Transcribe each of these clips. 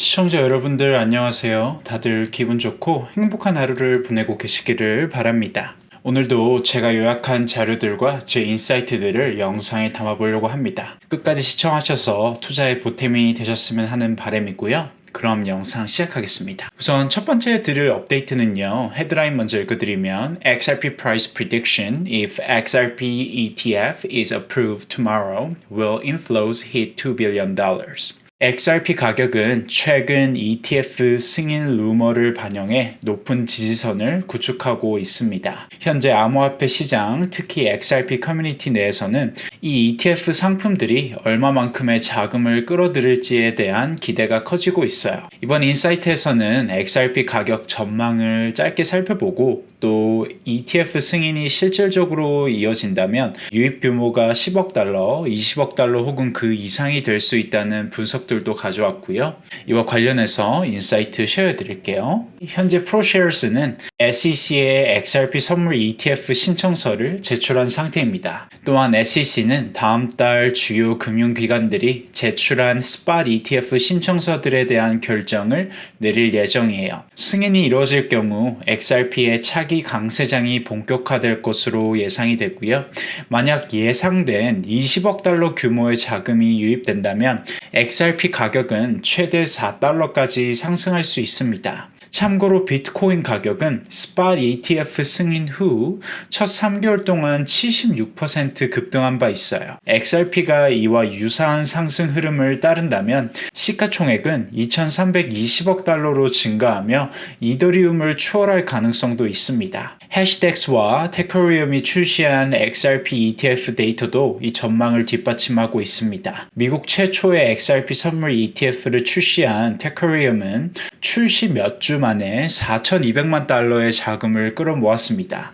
시청자 여러분들 안녕하세요. 다들 기분 좋고 행복한 하루를 보내고 계시기를 바랍니다. 오늘도 제가 요약한 자료들과 제 인사이트들을 영상에 담아보려고 합니다. 끝까지 시청하셔서 투자의 보탬이 되셨으면 하는 바람이고요. 그럼 영상 시작하겠습니다. 우선 첫 번째 드릴 업데이트는요. 헤드라인 먼저 읽어드리면 XRP price prediction if XRP ETF is approved tomorrow will inflows hit 2 billion dollars. XRP 가격은 최근 ETF 승인 루머를 반영해 높은 지지선을 구축하고 있습니다. 현재 암호화폐 시장, 특히 XRP 커뮤니티 내에서는 이 ETF 상품들이 얼마만큼의 자금을 끌어들일지에 대한 기대가 커지고 있어요. 이번 인사이트에서는 XRP 가격 전망을 짧게 살펴보고 또 ETF 승인이 실질적으로 이어진다면 유입 규모가 10억 달러, 20억 달러 혹은 그 이상이 될 수 있다는 분석들도 가져왔고요. 이와 관련해서 인사이트 쉐어 드릴게요. 현재 프로쉐어스는 SEC의 XRP 선물 ETF 신청서를 제출한 상태입니다. 또한 SEC는 다음 달 주요 금융기관들이 제출한 스팟 ETF 신청서들에 대한 결정을 내릴 예정이에요. 승인이 이루어질 경우 XRP의 차기 강세장이 본격화될 것으로 예상이 되고요. 만약 예상된 20억 달러 규모의 자금이 유입된다면 XRP 가격은 최대 4달러까지 상승할 수 있습니다. 참고로 비트코인 가격은 스팟 ETF 승인 후 첫 3개월 동안 76% 급등한 바 있어요. XRP가 이와 유사한 상승 흐름을 따른다면 시가총액은 2320억 달러로 증가하며 이더리움을 추월할 가능성도 있습니다. 해시덱스와 테커리움이 출시한 XRP ETF 데이터도 이 전망을 뒷받침하고 있습니다. 미국 최초의 XRP 선물 ETF를 출시한 테커리움은 출시 몇 주 만에 4,200만 달러의 자금을 끌어모았습니다.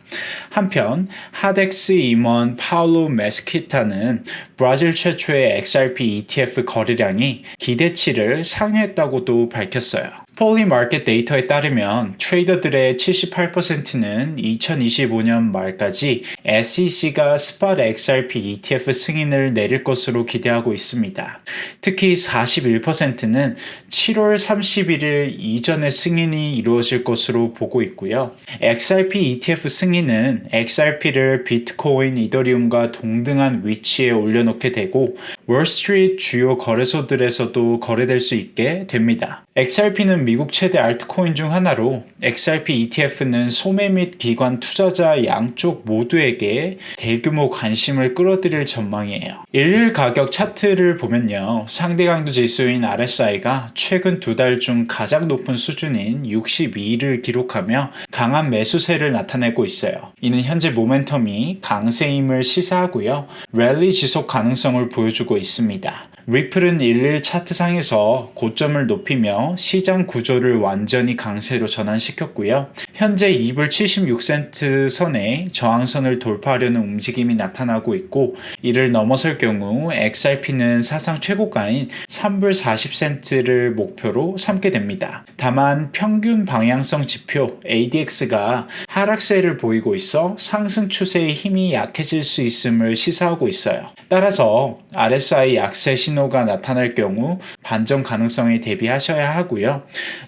한편 하덱스 임원 파울로 메스키타는 브라질 최초의 XRP ETF 거래량이 기대치를 상회했다고도 밝혔어요. 폴리마켓 데이터에 따르면 트레이더들의 78%는 2025년 말까지 SEC가 스팟 XRP ETF 승인을 내릴 것으로 기대하고 있습니다. 특히 41%는 7월 31일 이전에 승인이 이루어질 것으로 보고 있고요. XRP ETF 승인은 XRP를 비트코인, 이더리움과 동등한 위치에 올려놓게 되고 월스트리트 주요 거래소들에서도 거래될 수 있게 됩니다. XRP는 미국 최대 알트코인 중 하나로 XRP ETF는 소매 및 기관 투자자 양쪽 모두에게 대규모 관심을 끌어들일 전망이에요. 일일 가격 차트를 보면요. 상대 강도 지수인 RSI가 최근 두 달 중 가장 높은 수준인 62를 기록하며 강한 매수세를 나타내고 있어요. 이는 현재 모멘텀이 강세임을 시사하고요. 랠리 지속 가능성을 보여주고 있습니다. 리플은 일일 차트상에서 고점을 높이며 시장 구조를 완전히 강세로 전환시켰고요. 현재 2불 76센트 선에 저항선을 돌파하려는 움직임이 나타나고 있고 이를 넘어설 경우 XRP는 사상 최고가인 3불 40센트를 목표로 삼게 됩니다. 다만 평균 방향성 지표 ADX가 하락세를 보이고 있어 상승 추세의 힘이 약해질 수 있음을 시사하고 있어요. 따라서 RSI 약세 신 호가 나타날 경우 반전 가능성에 대비하셔야 하고요.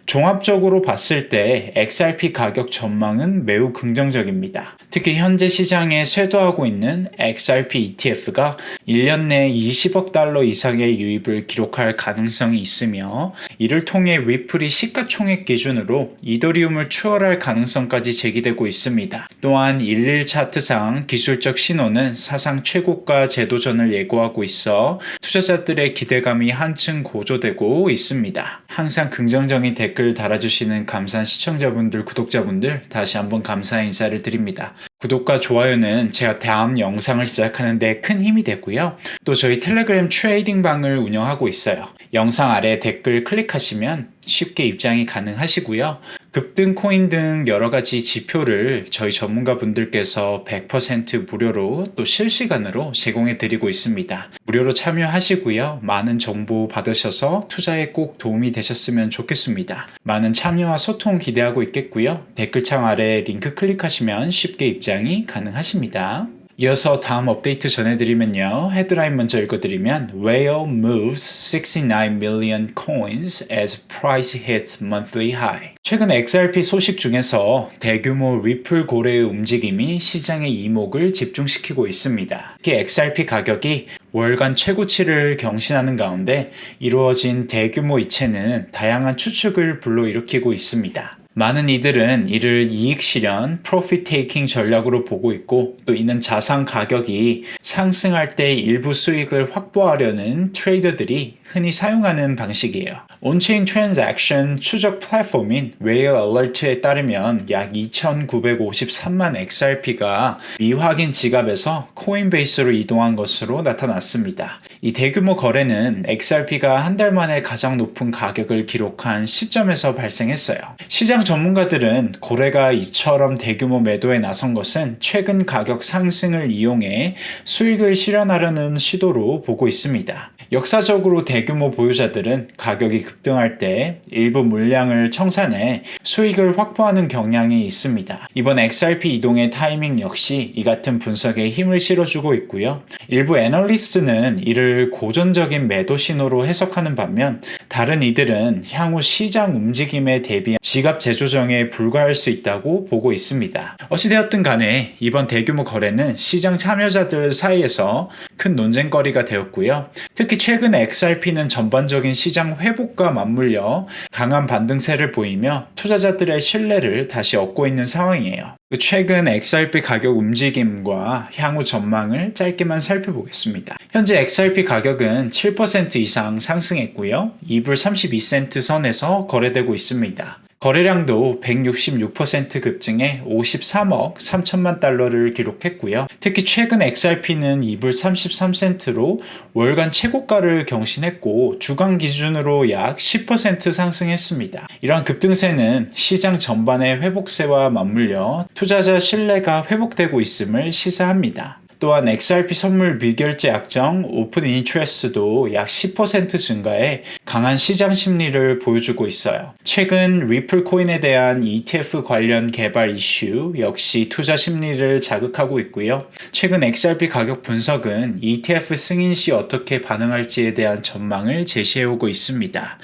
종합적으로 봤을 때 XRP 가격 전망은 매우 긍정적입니다. 특히 현재 시장에 쇄도하고 있는 XRP ETF가 1년 내 20억 달러 이상의 유입을 기록할 가능성이 있으며 이를 통해 리플이 시가총액 기준으로 이더리움을 추월할 가능성까지 제기되고 있습니다. 또한 11 차트상 기술적 신호는 사상 최고가 제도전을 예고하고 있어 투자자들 의 기대감이 한층 고조되고 있습니다. 항상 긍정적인 댓글 달아주시는 감사한 시청자분들, 구독자분들 다시 한번 감사 인사를 드립니다. 구독과 좋아요는 제가 다음 영상을 시작하는데 큰 힘이 되고요. 또 저희 텔레그램 트레이딩 방을 운영하고 있어요. 영상 아래 댓글 클릭하시면 쉽게 입장이 가능하시고요. 급등 코인 등 여러 가지 지표를 저희 전문가 분들께서 100% 무료로 또 실시간으로 제공해 드리고 있습니다. 무료로 참여하시고요. 많은 정보 받으셔서 투자에 꼭 도움이 되셨으면 좋겠습니다. 많은 참여와 소통 기대하고 있겠고요. 댓글창 아래 링크 클릭하시면 쉽게 입장이 가능하십니다. 이어서 다음 업데이트 전해드리면요. 헤드라인 먼저 읽어드리면 Whale moves 69 million coins as price hits monthly high. 최근 XRP 소식 중에서 대규모 리플 고래의 움직임이 시장의 이목을 집중시키고 있습니다. 특히 XRP 가격이 월간 최고치를 경신하는 가운데 이루어진 대규모 이체는 다양한 추측을 불러일으키고 있습니다. 많은 이들은 이를 이익 실현, 프로핏 테이킹 전략으로 보고 있고 또 이는 자산 가격이 상승할 때 일부 수익을 확보하려는 트레이더들이 흔히 사용하는 방식이에요. 온체인 트랜잭션 추적 플랫폼인 Whale Alert에 따르면 약 2,953만 XRP가 미확인 지갑에서 코인베이스로 이동한 것으로 나타났습니다. 이 대규모 거래는 XRP가 한 달 만에 가장 높은 가격을 기록한 시점에서 발생했어요. 시장 전문가들은 고래가 이처럼 대규모 매도에 나선 것은 최근 가격 상승을 이용해 수익을 실현하려는 시도로 보고 있습니다. 역사적으로 대규모 보유자들은 가격이 급 등할 때 일부 물량을 청산해 수익을 확보하는 경향이 있습니다. 이번 XRP 이동의 타이밍 역시 이 같은 분석에 힘을 실어주고 있고요. 일부 애널리스트는 이를 고전적인 매도 신호로 해석하는 반면 다른 이들은 향후 시장 움직임에 대비한 지갑 재조정에 불과할 수 있다고 보고 있습니다. 어찌되었든 간에 이번 대규모 거래는 시장 참여자들 사이에서 큰 논쟁거리가 되었고요. 특히 최근 XRP는 전반적인 시장 회복과 맞물려 강한 반등세를 보이며 투자자들의 신뢰를 다시 얻고 있는 상황이에요. 최근 XRP 가격 움직임과 향후 전망을 짧게만 살펴보겠습니다. 현재 XRP 가격은 7% 이상 상승했고요. 2불 32센트 선에서 거래되고 있습니다. 거래량도 166% 급증해 53억 3천만 달러를 기록했고요. 특히 최근 XRP는 2불 33센트로 월간 최고가를 경신했고 주간 기준으로 약 10% 상승했습니다. 이러한 급등세는 시장 전반의 회복세와 맞물려 투자자 신뢰가 회복되고 있음을 시사합니다. 또한 XRP 선물 미결제 약정 오픈 인트레스도 약 10% 증가해 강한 시장 심리를 보여주고 있어요. 최근 리플 코인에 대한 ETF 관련 개발 이슈 역시 투자 심리를 자극하고 있고요. 최근 XRP 가격 분석은 ETF 승인 시 어떻게 반응할지에 대한 전망을 제시해오고 있습니다.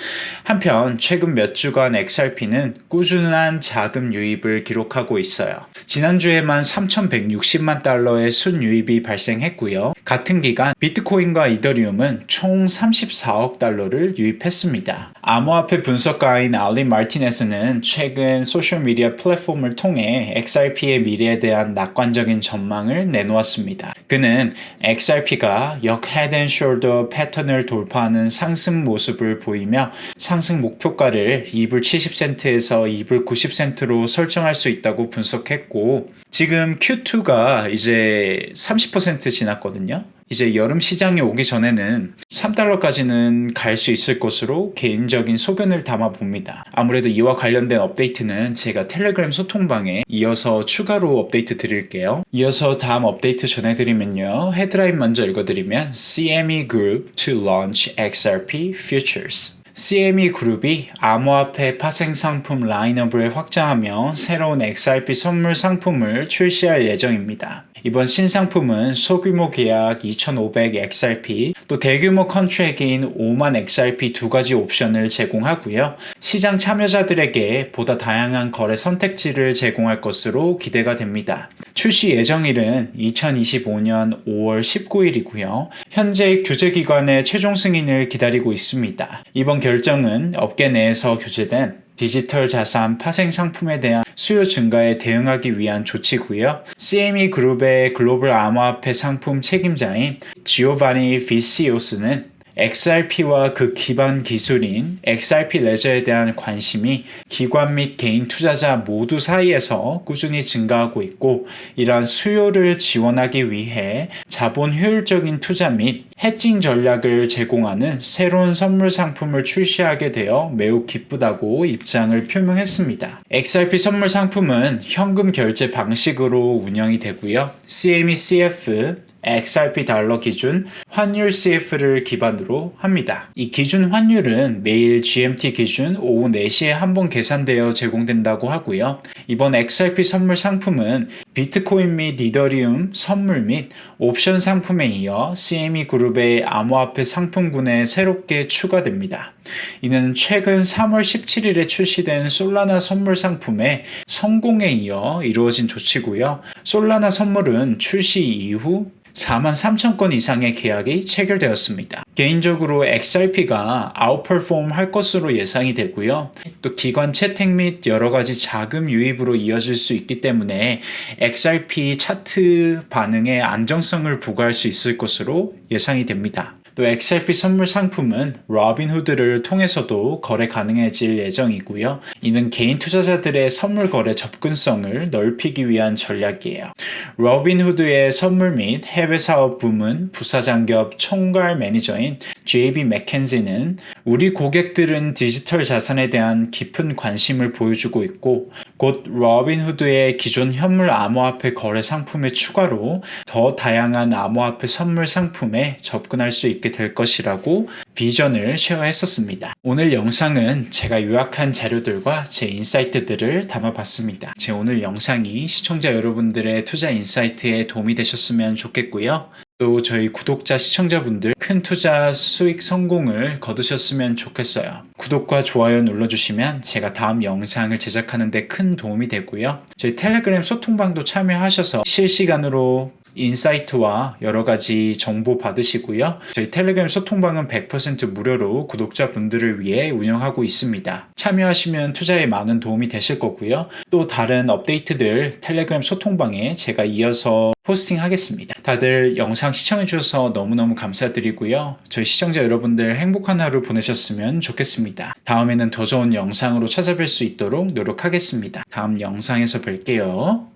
한편 최근 몇 주간 XRP는 꾸준한 자금 유입을 기록하고 있어요. 지난주에만 3,160만 달러의 순유입 유입이 발생했고요. 같은 기간 비트코인과 이더리움은 총 34억 달러를 유입했습니다. 암호화폐 분석가인 알리 마티네스는 최근 소셜미디어 플랫폼을 통해 XRP의 미래에 대한 낙관적인 전망을 내놓았습니다. 그는 XRP가 역 헤드 앤 숄더 패턴을 돌파하는 상승 모습을 보이며 상승 목표가를 2불 70센트에서 2불 90센트로 설정할 수 있다고 분석했고 지금 Q2가 이제 30% 지났거든요. 이제 여름 시장에 오기 전에는 3달러까지는 갈 수 있을 것으로 개인적인 소견을 담아 봅니다. 아무래도 이와 관련된 업데이트는 제가 텔레그램 소통방에 이어서 추가로 업데이트 드릴게요. 이어서 다음 업데이트 전해드리면요. 헤드라인 먼저 읽어드리면 CME Group to launch XRP Futures. CME 그룹이 암호화폐 파생 상품 라인업을 확장하며 새로운 XRP 선물 상품을 출시할 예정입니다. 이번 신상품은 소규모 계약 2,500 XRP, 또 대규모 컨트랙인 5만 XRP 두 가지 옵션을 제공하고요. 시장 참여자들에게 보다 다양한 거래 선택지를 제공할 것으로 기대가 됩니다. 출시 예정일은 2025년 5월 19일이고요. 현재 규제기관의 최종 승인을 기다리고 있습니다. 이번 결정은 업계 내에서 규제된 디지털 자산 파생 상품에 대한 수요 증가에 대응하기 위한 조치고요. CME 그룹의 글로벌 암호화폐 상품 책임자인 지오바니 비시오스는 XRP와 그 기반 기술인 XRP 레저에 대한 관심이 기관 및 개인 투자자 모두 사이에서 꾸준히 증가하고 있고 이러한 수요를 지원하기 위해 자본 효율적인 투자 및 해칭 전략을 제공하는 새로운 선물 상품을 출시하게 되어 매우 기쁘다고 입장을 표명했습니다. XRP 선물 상품은 현금 결제 방식으로 운영이 되고요. CME CF XRP 달러 기준 환율 CF를 기반으로 합니다. 이 기준 환율은 매일 GMT 기준 오후 4시에 한 번 계산되어 제공된다고 하고요. 이번 XRP 선물 상품은 비트코인 및 이더리움 선물 및 옵션 상품에 이어 CME 그룹의 암호화폐 상품군에 새롭게 추가됩니다. 이는 최근 3월 17일에 출시된 솔라나 선물 상품의 성공에 이어 이루어진 조치고요. 솔라나 선물은 출시 이후 4만 3천 건 이상의 계약이 체결되었습니다. 개인적으로 XRP가 아웃퍼폼 할 것으로 예상이 되고요. 또 기관 채택 및 여러 가지 자금 유입으로 이어질 수 있기 때문에 XRP 차트 반응에 안정성을 부과할 수 있을 것으로 예상이 됩니다. 또 XRP 선물 상품은 로빈후드를 통해서도 거래 가능해질 예정이고요. 이는 개인 투자자들의 선물 거래 접근성을 넓히기 위한 전략이에요. 로빈후드의 선물 및 해외 사업 부문 부사장겹 총괄 매니저인 JB 맥켄지는 우리 고객들은 디지털 자산에 대한 깊은 관심을 보여주고 있고 곧 로빈후드의 기존 현물 암호화폐 거래 상품의 추가로 더 다양한 암호화폐 선물 상품에 접근할 수 있게 될 것이라고 비전을 쉐어했었습니다. 오늘 영상은 제가 요약한 자료들과 제 인사이트들을 담아봤습니다. 제 오늘 영상이 시청자 여러분들의 투자 인사이트에 도움이 되셨으면 좋겠고요. 또 저희 구독자 시청자분들 큰 투자 수익 성공을 거두셨으면 좋겠어요. 구독과 좋아요 눌러주시면 제가 다음 영상을 제작하는데 큰 도움이 되고요. 저희 텔레그램 소통방도 참여하셔서 실시간으로 인사이트와 여러 가지 정보 받으시고요. 저희 텔레그램 소통방은 100% 무료로 구독자분들을 위해 운영하고 있습니다. 참여하시면 투자에 많은 도움이 되실 거고요. 또 다른 업데이트들 텔레그램 소통방에 제가 이어서 포스팅 하겠습니다. 다들 영상 시청해주셔서 너무너무 감사드리고요. 저희 시청자 여러분들 행복한 하루 보내셨으면 좋겠습니다. 다음에는 더 좋은 영상으로 찾아뵐 수 있도록 노력하겠습니다. 다음 영상에서 뵐게요.